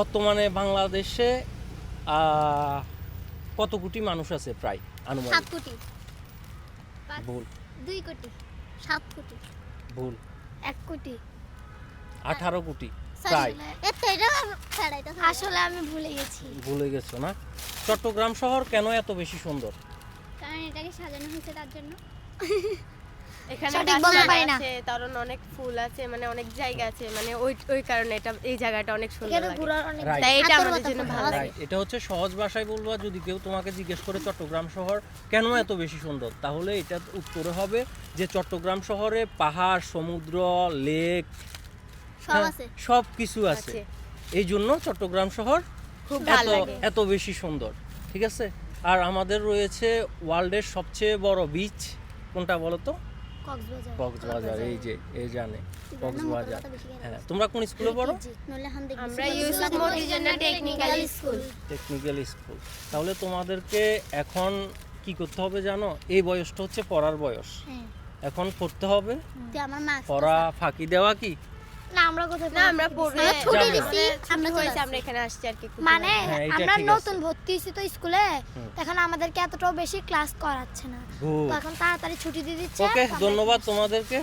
বর্তমানে বাংলাদেশে কত কোটি মানুষ আছে প্রায় সাত আনুমানিক কোটি ভুল। দুই কোটি। সাত কোটি। ভুল। এক কোটি। আঠারো কোটি প্রায়। আসলে আমি ভুলে গেছি। ভুলে গেছো না? চট্টগ্রাম শহর কেন এত বেশি সুন্দর? কারণ এটাকে সাজানো হয়েছে তার জন্য। এখানে সঠিক বলতে পারি না। আছে কারণ অনেক ফুল আছে মানে অনেক জায়গা আছে মানে ওই ওই কারণে এটা এই জায়গাটা অনেক সুন্দর লাগে। ঘোরার অনেক তাই এটা আমাদের জন্য ভালো লাগে। এটা হচ্ছে সহজ ভাষায় বলব যদি কেউ তোমাকে জিজ্ঞেস করে চট্টগ্রাম শহর কেন এত বেশি সুন্দর তাহলে এটা উত্তরে হবে যে চট্টগ্রাম শহরে পাহাড় সমুদ্র লেক সব আছে। কিছু আছে। এই জন্য চট্টগ্রাম শহর খুব এত ভালো এত বেশি সুন্দর ঠিক আছে? আর আমাদের রয়েছে ওয়ার্ল্ডের সবচেয়ে বড় বিচ কোনটা বলো তো? কক্সবাজার। এই যে এই জানে কক্সবাজার। হ্যাঁ তোমরা কোন স্কুলে পড়ো? আমরা ইউসুফ মতিঝিনা টেকনিক্যাল স্কুল টেকনিক্যাল স্কুল তাহলে তোমাদেরকে এখন কি করতে হবে জানো? এই বয়সটা হচ্ছে পড়ার বয়স। হ্যাঁ। এখন পড়তে হবে। পড়া ফাঁকি দেওয়া কি? না আমরা কোথায় না আমরা পড়ে ছুটি দিছি। আমরা আমরা চলে হয়েছে আমরা এখানে আসছি আর কি মানে হ্যাঁ, আমরা নতুন ভর্তি হয়েছি তো স্কুলে। এখন আমাদেরকে এতটাও বেশি ক্লাস করাচ্ছে না. তো এখন তাড়াতাড়ি ছুটি দিয়ে দিচ্ছে ওকে ধন্যবাদ তোমাদেরকে।